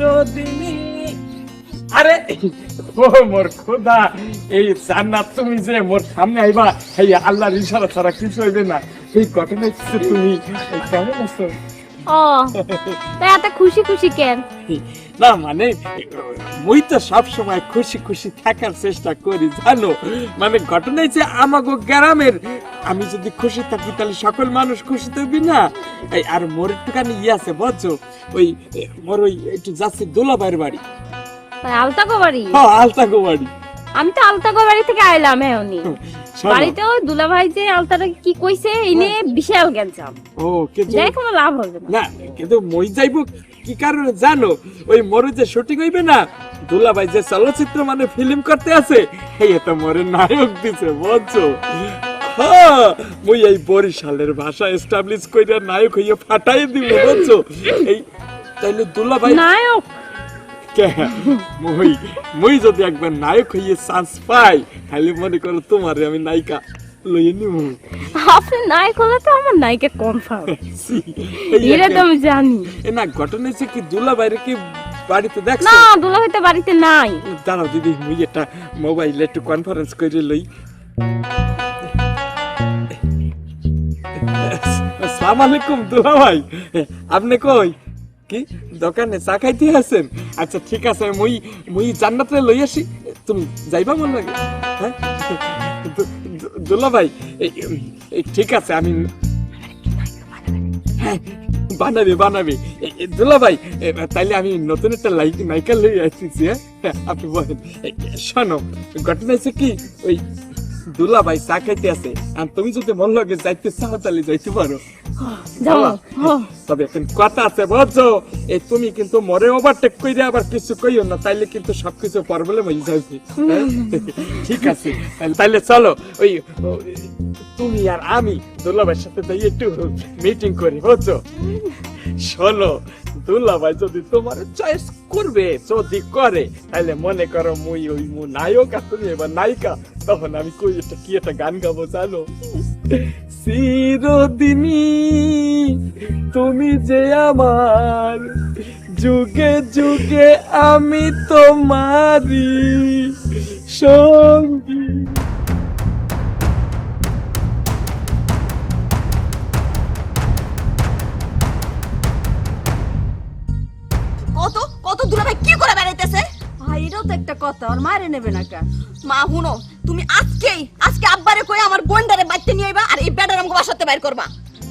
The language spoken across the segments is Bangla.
চিরদিনই আরে ও মোর খোদা এই জান্নাত তুমি যে মোর সামনে আইবা এই আল্লাহর ইশারা ছাড়া কিছু হইবে না। এই ঘটনা তুমি। কেমন আছো? ও তাই এত খুশি খুশি কেন? না মানে মুই তো সব সময় খুশি খুশি থাকার চেষ্টা করি জানো? মানে ঘটনা যে আমাগো গ্রামের আমি যদি খুশি থাকি তাহলে সকল মানুষ খুশি থাকবি না? এই আর মোর একটুখানি ইয়ে আছে বুঝছ? ওই মোর ওই একটু যাচ্ছে দোলাবাইয়ের বাড়ি। আলতাগো বাড়ি? হ্যাঁ আলতাগো বাড়ি। আমি তো আলতাগো বাড়ি থেকে আইলাম এখনই শোনো। বাড়িতে ওই দুলা ভাই যে আলতাটা কি কইছে এই নিয়ে বিশাল গেঞ্জাম ও কিন্তু যাই কোনো লাভ হবে না। না কিন্তু মই যাইব কি কারণে জানো? ওই মরে যে শুটিং হইবে না দুলাভাই যে চলচ্চিত্র মানে ফিল্ম করতে আছে এই তো মরে নায়ক দিছে বুঝছ? হ্যাঁ, মুই এই বরিশালের ভাষা এস্টাবলিশ কইরা নায়ক হইয়া ফাটাই দিব বুঝছ? এই তাইলে দুলাভাই নায়ক? কে মুই মুই যদি একবার নায়ক হইয়ে চান্স পাই তাহলে মনে করো তোমারে আমি নায়িকা লইয়ে নিব আপনি নায়ক হলে তো আমার নায়িকা কনফার্ম এটা তো আমি জানি। না ঘটনা হচ্ছে কি দুলাভাইরে কি বাড়িতে দেখছ? না দুলা ভাই তো বাড়িতে নাই। দাঁড়াও দিদি মুই একটা মোবাইলে একটু কনফারেন্স করে লই। আসসালামু আলাইকুম দুলা ভাই আপনি কই? কি? দোকানে চা খাইতে আছেন আচ্ছা ঠিক আছে মুই মুই জান্নাতে লই আসি। তুমি যাইবা মন লাগে? হ্যাঁ? দুলা ভাই ঠিক আছে আমি হ্যাঁ, বানাবে বানাবে। এ- এ, দুলা ভাই তাইলে আমি নতুন একটা লাইক নাইকা লই আসতেছি হ্যাঁ? হ্যাঁ, আপনি বলেন। শোনো ঘটনা হচ্ছে কি? ওই দুলা ভাই চা খাইতে আছে। আর তুমি যদি মন লাগে যাইতে চাও তাহলে যাইতে পারো। তবে এখন কথা আছে বুঝছ? এই তুমি কিন্তু মরে ওভারটেক কইরে আবার কিছু কইও না তাইলে কিন্তু সবকিছু প্রবলেম হয়ে যাবে। হ্যাঁ? ঠিক আছে তাইলে- তাইলে চলো ওই তুমি আর আমি দুলাভাইয়ের সাথে যাই একটু মিটিং করি বুঝছ? শোনো দুলাভাই যদি তোমার চয়েস করবে, যদি করে তাহলে মনে করো মুই ওই মু নায়ক আর তুমি এবার নায়িকা, তখন আমি কই একটা কি একটা গান গাবো জানো? চিরদিনী তুমি যে আমার, যুগে যুগে আমি তোমারি সঙ্গী। কত কত দূরে ভাই কি করে বেড়াইতেছে? ভাই এটাও তো একটা কথা আর মারে নেবে না কা মা হুনো তুমি আজকেই আজকে আব্বারে কই আমার বোনটারে বাইতে নিয়ে আইবা আর এই ব্যাটার আমাকে বাসাতে বাইর করবা।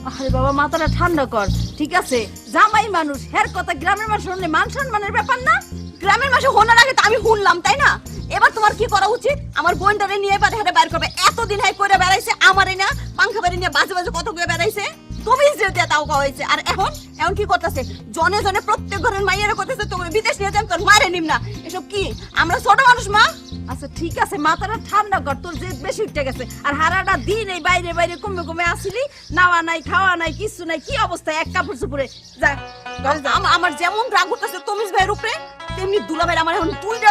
আরে বাবা মাথাটা ঠান্ডা কর ঠিক আছে? জামাই মানুষ হের কথা গ্রামের মানুষ শুনলে মান সম্মানের ব্যাপার না? গ্রামের মাসে হোনার আগে তো আমি শুনলাম তাই না? এবার তোমার কি করা উচিত? আমার বোনটারে নিয়ে এবার হেঁটে বাইর করবে। এতদিন হাই করে বেড়াইছে আমারে না পাংখা বাড়ি নিয়ে বাজে বাজে কত করে বেড়াইছে? তুমি যে তাও কওয়া হয়েছে আর এখন এখন কি করতেছে জনে জনে প্রত্যেক ঘরের মাইয়েরা করতেছে তুমি বিদেশ নিয়ে যান তোর মারে নিম না। এসব কি? আমরা ছোট মানুষ মা? আচ্ছা ঠিক আছে মাথাটা ঠান্ডা কর তোর যে বেশি উঠে গেছে। আর হারাটা দিন এই বাইরে বাইরে কমে কমে আসিলি নাওয়া নাই খাওয়া নাই কিছু নাই কি অবস্থা এক কাপড় চুপুরে যা। আমার যেমন রাগ তমিজ ভাইয়ের উপরে তেমনি আমার এখন দুইটা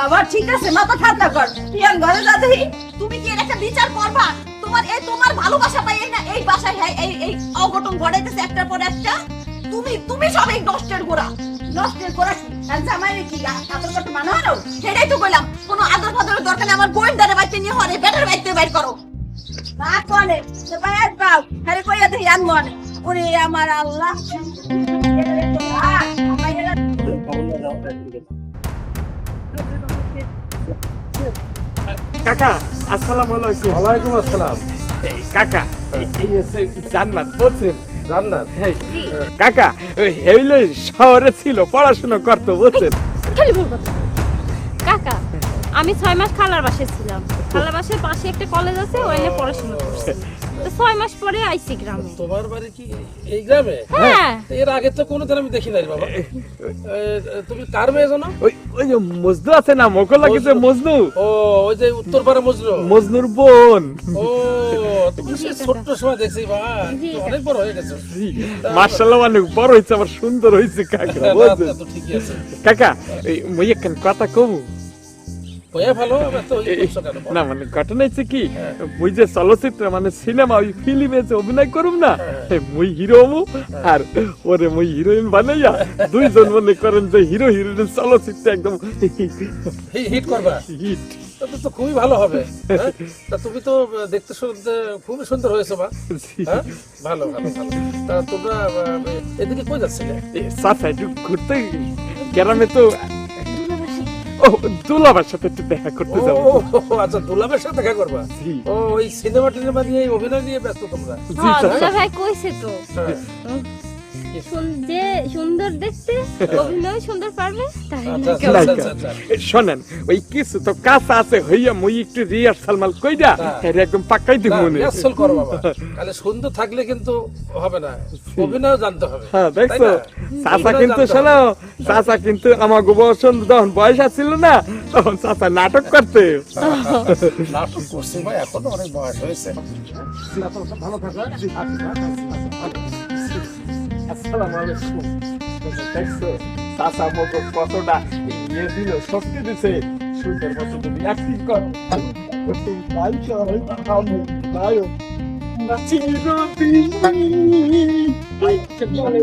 বাবা, ঠিক আছে, মাথা ঠান্ডা কর। পিয়ান, ঘরে যা দেখি। তুমি কি এর একটা বিচার করবা? তোমার এই তোমার ভালোবাসা পাই না, এই বাসায় হ্যাঁ এই এই অঘটন ঘটাইতেছে একটার পর একটা। তুমি তুমি সব এই নষ্টের গোড়া। নষ্টের কি? আর জামাই কি কাতর করতে মানা হলো সেটাই তো কইলাম। কোনো আদর ফাদরের দরকার নেই, আমার বোন দারে বাইতে নিয়ে হরে, বেটার বাইতে বাইর করো। না কোনে? তো বাইর পাও। আরে কইয়া দেখি, আন মনে। ওরে আমার আল্লাহ। কাকা আসসালামু আলাইকুম। ওয়ালাইকুম আসসালাম। কাকা এই- এই হচ্ছে জান্নাত বলছেন জান্নাত। এই, কাকা ওই হেইলে শহরে ছিল পড়াশোনা করতো বলছেন খালি ভুল কাকা আমি ছয় মাস খালার বাসায় ছিলাম। খালার বাসার পাশে একটা কলেজ আছে ওখানে পড়াশোনা করছি। তো ছয় মাস পরে আইছি গ্রামে। তোমার বাড়ি কি এই গ্রামে? হ্যাঁ। এর আগে তো কোনোদিন আমি দেখি নাই বাবা। তুমি কার মেয়ে জানো? ওই ওই যে মজনু আছে না মোকলা মজনু। ও ওই যে উত্তর পাড়া মজনু। মজনুর বোন। ও তুমি সে ছোট্ট সময় দেখছি বা অনেক বড় হয়ে গেছো। মার্শাল্লাহ অনেক বড় হয়েছে আমার সুন্দর হয়েছে কাকা ঠিকই আছে। কাকা এই মই একখান কথা কমু না মানে ঘটনা হচ্ছে কি? যে চলচ্চিত্র মানে সিনেমা ওই ফিল্মে যে অভিনয় করুম না মুই হিরো হমু আর ওরে মুই হিরোইন বানাইয়া দুইজন মনে করেন যে হিরো হিরোইন চলচ্চিত্র একদম হিট করবা? হিট। তাতে তো খুবই ভালো হবে হ্যাঁ? তা তুমি তো দেখতে শুনতে খুবই সুন্দর হয়েছে মা হ্যাঁ? ভালো ভালো ভালো। তা তোমরা এদিকে কই যাচ্ছিলে? সাথে একটু ঘুরতে গ্রামে তো ও দুলাবার সাথে একটু দেখা করতে ও যাব আচ্ছা দুলাভের সাথে দেখা করবা? ও ওই সিনেমা টিনেমা নিয়ে এই অভিনয় নিয়ে ব্যস্ত তোমরা? হ্যাঁ দুলা ভাই কইছে তো। হ্যাঁ। যে সুন্দর দেখতে অভিনয় সুন্দর পারবে তাই আচ্ছা? আচ্ছা। আচ্ছা, শোনেন ওই কিছু তো কাঁচা আছে হইয়া মুই একটু রিহার্সাল মাল কইরা হ্যাঁ। একদম পাকাই দিব না, মনে রিহার্সাল করো বাবা। খালি সুন্দর থাকলে কিন্তু হবে না অভিনয় জানতে হবে। হ্যাঁ দেখছ? চাচা কিন্তু শোনো চাচা কিন্তু আমার গোবর্ষণ যখন বয়স আছিল না তখন চাচা নাটক করতে। নাটক করছি ভাই এখনও অনেক বয়স হয়েছে। ভালো থাকো আসসালামু আলাইকুম। দেখছ? চাচা মতো কতটা ইয়ে দিল শক্তি দিছে। সুন্দর মতো তুমি অ্যাক্টিং করো। ভাই সবাই ভাই নাচি রবি ভাই চলে